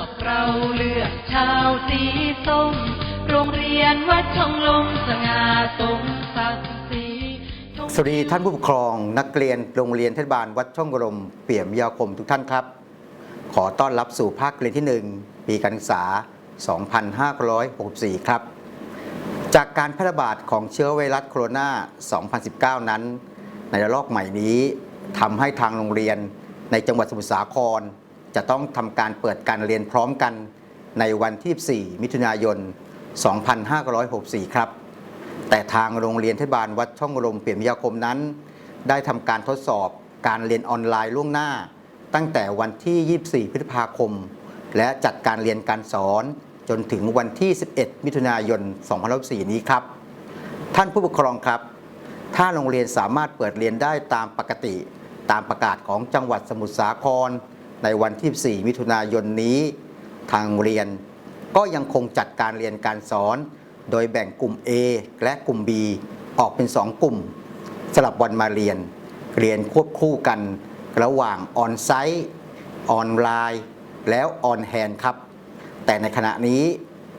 วกเราเลือกชาวสีส้ม โรงเรียนวัดช่องลมสง่าสมศักดิ์ศรีสวัสดีท่านผู้ปกครองนักเรียนโรงเรียนเทศบาลวัดช่องกรมเปี่ยมยาคมทุกท่านครับ ขอต้อนรับสู่ภาคเรียนที่ 1 ปีการศึกษา 2564 ครับ จากการแพร่ระบาดของเชื้อไวรัสโคโรนา 2019 นั้น ในระลอกใหม่นี้ทำให้ทางโรงเรียนในจังหวัดสมุทรสาคร จะต้องทำการเปิดการเรียนพร้อมกันในวันที่ 4 มิถุนายน 2564 ครับ แต่ทางโรงเรียนเทศบาลวัดช่องลมเปี่ยมยาคมนั้น ได้ทำการทดสอบการเรียนออนไลน์ล่วงหน้า ตั้งแต่วันที่ 24 พฤษภาคม และจัดการเรียนการสอนจนถึงวันที่ 11 มิถุนายน2024นี้ครับ ท่านผู้ปกครองครับ ถ้าโรงเรียนสามารถเปิดเรียนได้ตามปกติ ตามประกาศของจังหวัดสมุทรสาคร ในวันที่ 4 มิถุนายนนี้ ทางเรียนก็ยังคงจัดการเรียนการสอน โดยแบ่งกลุ่ม A และกลุ่ม B ออกเป็น 2 กลุ่มสลับวันมาเรียน เรียนควบคู่กันระหว่างออนไซต์ออนไลน์แล้วออนแฮนครับ แต่ในขณะนี้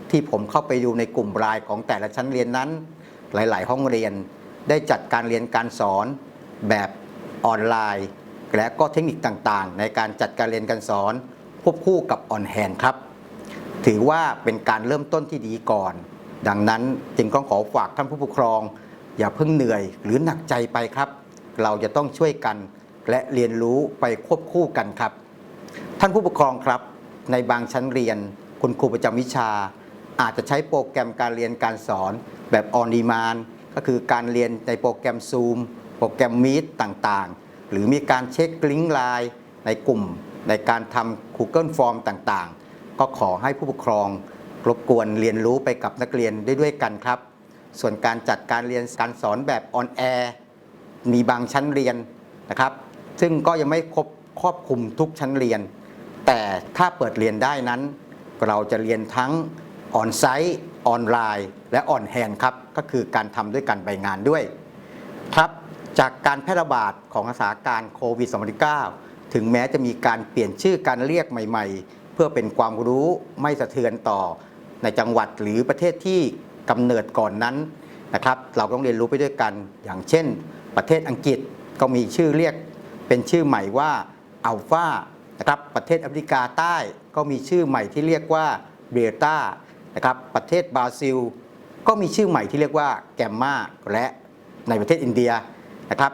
ที่ผมเข้าไปดูในกลุ่มรายของแต่ละชั้นเรียนนั้น หลาย ๆ ห้องเรียนได้จัดการเรียนการสอนแบบออนไลน์ และก็เทคนิคต่างๆ ในการจัดการเรียนการสอนควบคู่กับออนแฮนครับ ถือว่าเป็นการเริ่มต้นที่ดีก่อน ดังนั้นจึงต้องขอฝากท่านผู้ปกครอง อย่าเพิ่งเหนื่อยหรือหนักใจไปครับ เราจะต้องช่วยกันและเรียนรู้ไปควบคู่กันครับ ท่านผู้ปกครองครับ ในบางชั้นเรียนคุณครูประจำวิชา อาจจะใช้โปรแกรมการเรียนการสอนแบบออนดีมานก็คือการเรียนในโปรแกรม Zoom โปรแกรม Meet ต่างๆ หรือมีการเช็คลิงก์ไลน์ในกลุ่ม ในการทำ Google Form ต่างๆ ก็ขอให้ผู้ปกครองรบกวนเรียนรู้ไปกับนักเรียนได้ด้วยกันครับ ส่วนการจัดการเรียนการสอนแบบออนแอร์มีบางชั้นเรียนนะครับ ซึ่งก็ยังไม่ครบครอบคลุมทุกชั้นเรียน แต่ถ้าเปิดเรียนได้นั้น เราจะเรียนทั้งออนไซต์ออนไลน์ และออนแฮนครับ ก็คือการทำด้วยกันใบงานด้วย จากการแพร่ระบาดของสถานการณ์โควิด -19 ถึงแม้จะมีการเปลี่ยนชื่อการเรียกใหม่ๆ เพื่อเป็นความรู้ไม่สะเทือนต่อในจังหวัดหรือประเทศที่กำเนิดก่อนนั้นนะครับ เราต้องเรียนรู้ไปด้วยกันอย่างเช่น ประเทศอังกฤษก็มีชื่อเรียกเป็นชื่อใหม่ว่าอัลฟานะครับประเทศแอฟริกาใต้ก็มีชื่อใหม่ที่เรียกว่าเบต้านะครับประเทศบราซิล ก็มีชื่อใหม่ที่เรียกว่าแกมมาและในประเทศอินเดีย นะครับ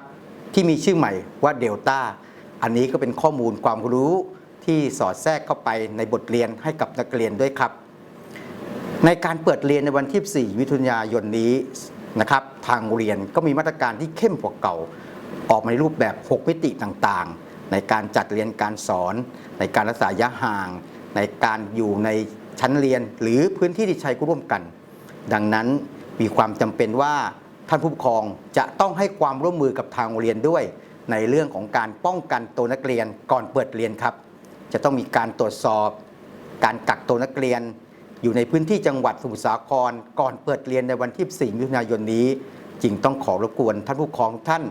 ที่มีชื่อใหม่ว่าเดลต้าอันนี้ก็เป็นข้อมูลความรู้ที่สอดแทรกเข้าไปในบทเรียนให้กับนักเรียนด้วยครับ ในการเปิดเรียนในวันที่4มิถุนายนนี้นะครับทางเรียนก็มีมาตรการที่เข้มกว่าเก่า ออกมาในรูปแบบ 6 มิติต่างๆ ในการจัดเรียนการสอน ในการรักษาระยะห่าง ในการอยู่ในชั้นเรียนหรือพื้นที่ที่ใช้ร่วมกัน ดังนั้นมีความจำเป็นว่า ท่านผู้ปกครองจะต้องให้ความร่วมมือกับทางโรงเรียนด้วย ในเรื่องของการป้องกันตัวนักเรียนก่อนเปิดเรียนครับ จะต้องมีการตรวจสอบ การกักตัวนักเรียน อยู่ในพื้นที่จังหวัดสมุทรสาคร ก่อนเปิดเรียนในวันที่4มิถุนายนนี้จึงต้องขอรบกวนท่านผู้ปกครองทุกท่าน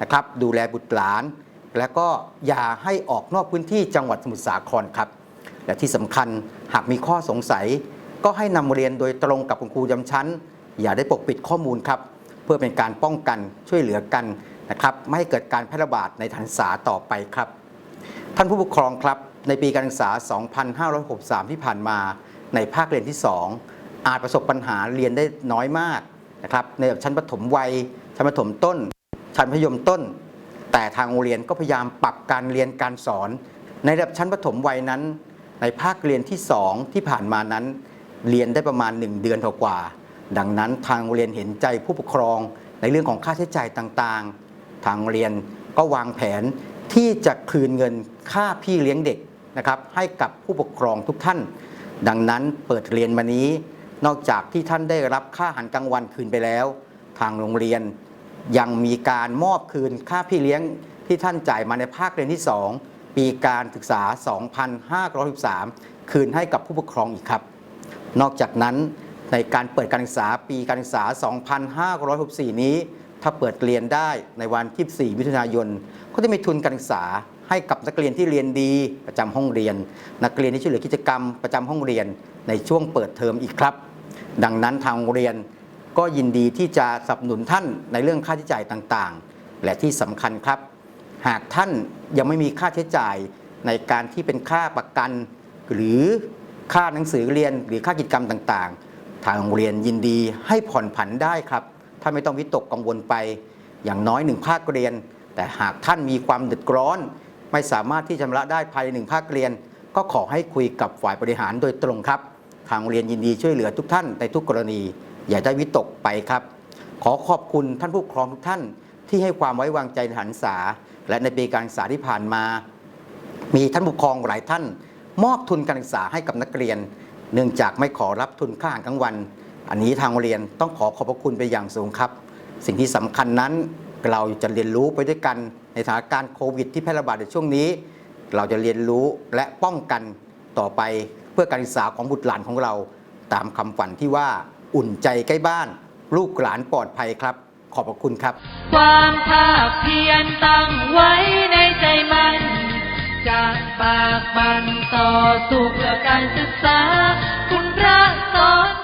นะครับ ดูแลบุตรหลาน และก็อย่าให้ออกนอกพื้นที่จังหวัดสมุทรสาครครับ และที่สำคัญหากมีข้อสงสัย ก็ให้นำเรียนโดยตรงกับคุณครูจำชั้น อย่าได้ปกปิดข้อมูลครับ เพื่อเป็นการป้องกันช่วยเหลือกันนะครับไม่ให้เกิดการแพร่ระบาดในฐานศึกษาต่อไปครับ ท่านผู้ปกครองครับในปีการศึกษา 2563 ที่ผ่านมาในภาคเรียนที่ 2 อาจประสบปัญหาเรียนได้น้อยมากนะครับในระดับชั้นประถมวัย ชั้นประถมต้น ชั้นมัธยมต้น แต่ทางโรงเรียนก็พยายามปรับการเรียนการสอน ในระดับชั้นประถมวัยนั้น ในภาคเรียนที่ 2 ที่ผ่านมานั้น เรียนได้ประมาณ 1 เดือนกว่า ดังนั้นทางโรงเรียนเห็นใจผู้ปกครองในเรื่องของค่าใช้จ่ายต่างๆ ทางโรงเรียนก็วางแผนที่จะคืนเงินค่าพี่เลี้ยงเด็กนะครับให้กับผู้ปกครองทุกท่าน ดังนั้นเปิดเรียนมานี้ นอกจากที่ท่านได้รับค่าอาหารกลางวันคืนไปแล้ว ทางโรงเรียนยังมีการมอบคืนค่าพี่เลี้ยงที่ท่านจ่ายมาในภาคเรียนที่ 2 ปีการศึกษา 2563 คืนให้กับผู้ปกครองอีกครับ นอกจากนั้น ในการเปิดการศึกษาปีการศึกษา 2564 นี้ ถ้าเปิดเรียนได้ในวันที่4มิถุนายน ก็จะมีทุนการศึกษาให้กับนักเรียนที่เรียนดีประจำห้องเรียน นักเรียนที่ช่วยเหลือกิจกรรมประจำห้องเรียนในช่วงเปิดเทอมอีกครับ ดังนั้นทางโรงเรียนก็ยินดีที่จะสนับสนุนท่านในเรื่องค่าใช้จ่ายต่างๆ และที่สำคัญครับ หากท่านยังไม่มีค่าใช้จ่ายในการที่เป็นค่าประกัน หรือค่าหนังสือเรียนหรือค่ากิจกรรมต่างๆ ทางโรงเรียนยินดีให้ผ่อนผันได้ครับ ถ้าไม่ต้องวิตกกังวลไป อย่างน้อยหนึ่งภาคเรียน แต่หากท่านมีความเดือดร้อน ไม่สามารถที่ชำระได้ภายในหนึ่งภาคเรียน ก็ขอให้คุยกับฝ่ายบริหารโดยตรงครับ ทางโรงเรียนยินดีช่วยเหลือทุกท่านในทุกกรณี อย่าได้วิตกไปครับ ขอขอบคุณท่านผู้ปกครองทุกท่าน ที่ให้ความไว้วางใจในหันษา และในปีการศึกษาที่ผ่านมา มีท่านผู้ปกครองหลายท่าน มอบทุนการศึกษาให้กับนักเรียน เนื่องจากไม่ขอรับทุนค่าอาหารกลางวัน อันนี้ทางโรงเรียนต้องขอขอบพระคุณไปอย่างสูงครับ สิ่งที่สำคัญนั้นเราจะเรียนรู้ไปด้วยกันในสถานการณ์โควิด ที่แพร่ระบาดในช่วงนี้ เราจะเรียนรู้และป้องกันต่อไปเพื่อการศึกษาของบุตรหลานของเรา ตามคำฝันที่ว่าอุ่นใจใกล้บ้าน ลูกหลานปลอดภัยครับ ขอบพระคุณครับ ความภาคเพียรตั้งไว้ในใจมัน จะปากบันต่อสู้เพื่อการศึกษา คุณพระสอน